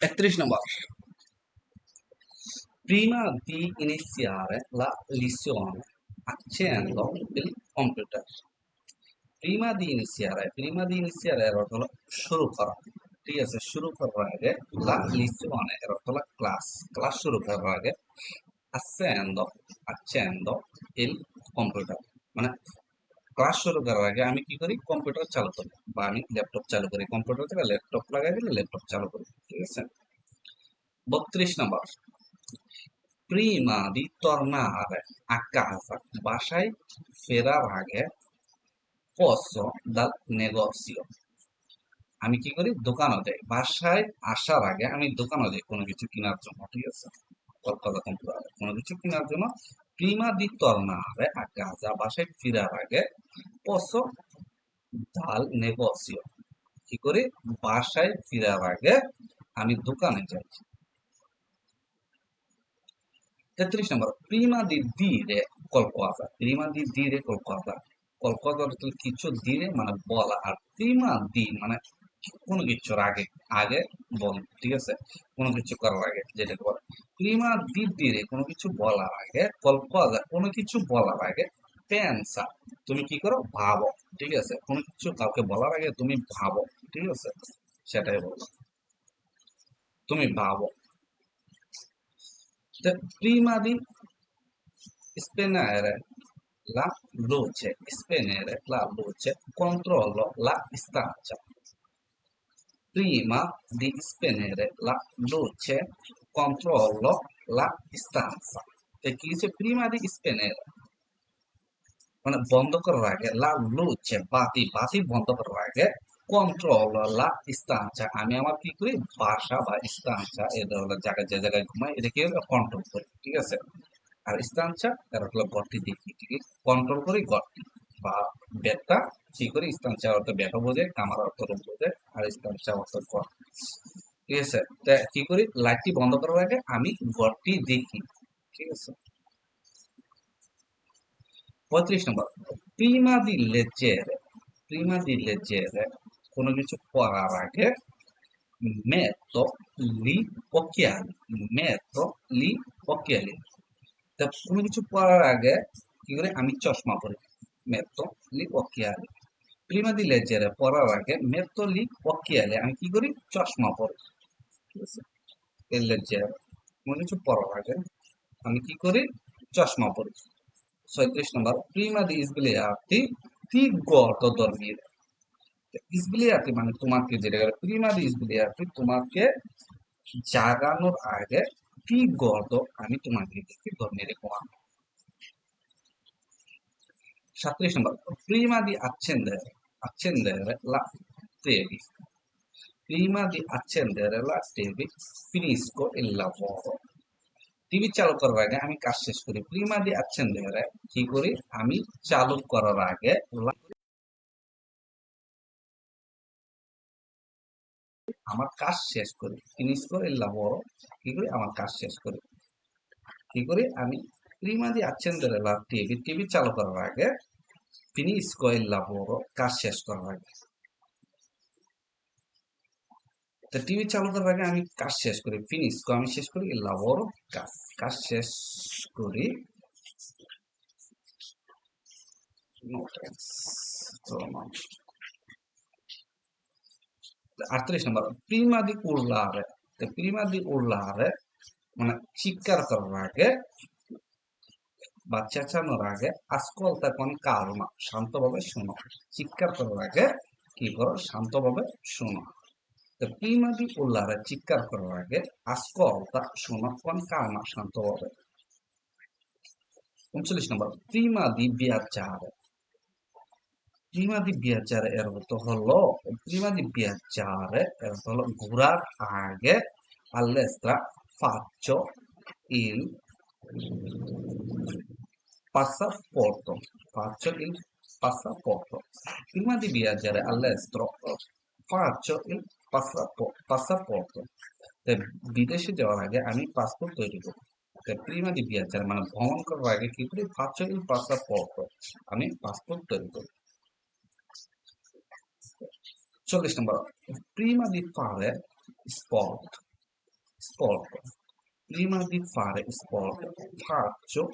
একত্রিশ নম্বর Prima di iniziare la lezione accendo il computer. Prima di iniziare, prima di iniziare এর অর্থ হলো শুরু করা ঠিক আছে শুরু করার আগে la lezione এর অর্থ হলো ক্লাস ক্লাস শুরু করার আগে accendo accendo il computer মানে Class শুরু করার আগে আমি কি করি? কম্পিউটার চালু করি। বা আমি ল্যাপটপ চালু করি। কম্পিউটার থেকে ল্যাপটপ লাগাই দিলে ল্যাপটপ চালু করি। ঠিক আছে? বত্রিশ নম্বর। prima di tornare a বাসায় ফেরার আগে posso dal negozio আমি কি করি? দোকানে যাই। বাসায় আসার আগে আমি দোকানে যাই। কোনো কিছু কেনার জন্য। ঠিক আছে? কলকাতা কম্পিউটার কোনো কিছু কেনার জন্য আমি দোকানে যাই তেত্রিশ নম্বর prima di dire qualcosa prima di dire qualcosa qualcosa অর্থ কিছু দিলে মানে বলা আর prima di মানে কোনো কিছুর আগে আগে বল ঠিক আছে কোনো কিছু করার আগে যেটাকে বলে prima di dire কোনো কিছু বলার আগে qualcosa কোনো কিছু বলার আগে pensa তুমি কি করো ভাবো ঠিক আছে কোনো কিছু কাউকে বলার আগে তুমি ভাবো ঠিক আছে সেটাই বলবো তুমি ভাবো prima di spegnere la luce, spegnere la luce, controllo la stanza. Prima di spegnere la luce, controllo la stanza. E chi dice, prima di spegnere? মানে বন্ধ করার আগে লা লুচে বাতি বাতি বন্ধ করার আগে কন্ট্রোল লা ইস্তাঞ্চা আমি আমার কি করি বাসা বা ইস্তাঞ্চা এটা হলো জায়গায় যে জায়গায় ঘুমাই এটা এটাকে কন্ট্রোল করি ঠিক আছে আর ইস্তাঞ্চা এর হলো গড়টি দেখি ঠিক কন্ট্রোল করি গড়টি বা বেডটা কি করি ইস্তাঞ্চা অর্থ বেটা বোঝে কামার অর্থ রূপ বোঝে আর ইস্তাঞ্চা অর্থ গড় ঠিক আছে? কি করি? লাইটটি বন্ধ করার আগে আমি গড়টি দেখি। ঠিক আছে? পঁয়ত্রিশ নম্বর। প্রিমা দি লেজের প্রিমা দি লেজের কোনো কিছু পড়ার আগে মেতো লি occhiali মেতো লি occhiali তা কোনো কিছু পড়ার আগে কি করে? আমি চশমা পরি। মেতো লি occhiali প্রিমা দি লেজের পড়ার আগে মেতো লি occhiali আমি কি করি? চশমা পরি। এই লেজের কোনো কিছু পড়ার আগে আমি কি করি চশমা পরি ছয়ত্রিশ নম্বর prima di sbagliarti ti guardo dormire sbagliarti মানে তোমাকে যেটা করে prima di sbagliarti তোমাকে জাগানোর আগে ti guardo আমি তোমাকে দেখি dormire ঘুমানো সাতত্রিশ নম্বর di accendere accendere la TV prima di accendere la TV finisco il lavoro. TV চালু করার আগে আমি কাজ শেষ করি প্রিমা দি দেহরে কি করি আমি চালু করার আগে আমার কাজ শেষ করি ফিনিশ করে বড় কি করি আমার কাজ শেষ করি কি করি আমি প্রিমা দি দেহরে লাভ টিভি টিভি চালু করার আগে ফিনিশ করে বড় কাজ শেষ করার আগে তো টিভি চালু করার আগে আমি কাজ শেষ করি ফিনিশ তো আমি শেষ করি লাভর কাজ। কাজ শেষ করি। আটত্রিশ নম্বর di urlare prima di urlare মানে চিৎকার করার আগে বা চেঁচানোর আগে ascolta con calma শান্তভাবে শোনো। চিৎকার করার আগে কি করো, শান্তভাবে শোনো। তো prima di urlare ciccarcoraghe, ascolta suona con calma Santore. 39 numero. Prima di viaggiare. Prima di viaggiare era detto hollo. Prima di viaggiare era detto curar aghe all'estra faccio il passaporto. Faccio il passaporto. Prima di viaggiare all'estero eh, faccio il passaporto বিদেশে যাওয়ার আগে আমি passport তৈরি করি Prima দি viaggiare মানে ভ্রমণ করার আগে কি করি faccio il passaporto আমি পাসপোর্ট তৈরি করি চল্লিশ নম্বর prima di fare sport sport. Prima di fare sport faccio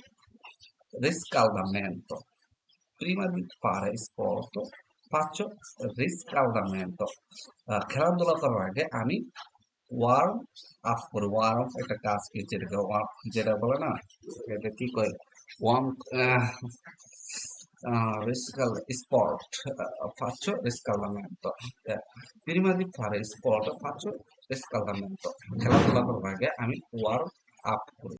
riscaldamento. Prima di fare sport faccio riscaldamento. আহ, খেলাধুলা করার আগে আমি ওয়ার্ম আপ করি ওয়ার্ম আপ একটা কাজ কি যেটাকে warm- যেটা বলে না এটা কি কয় warm sport uh, faccio riscaldamento Eh, prima di fare sport faccio riscaldamento খেলাধুলা করার আগে আমি ওয়ার্ম আপ করি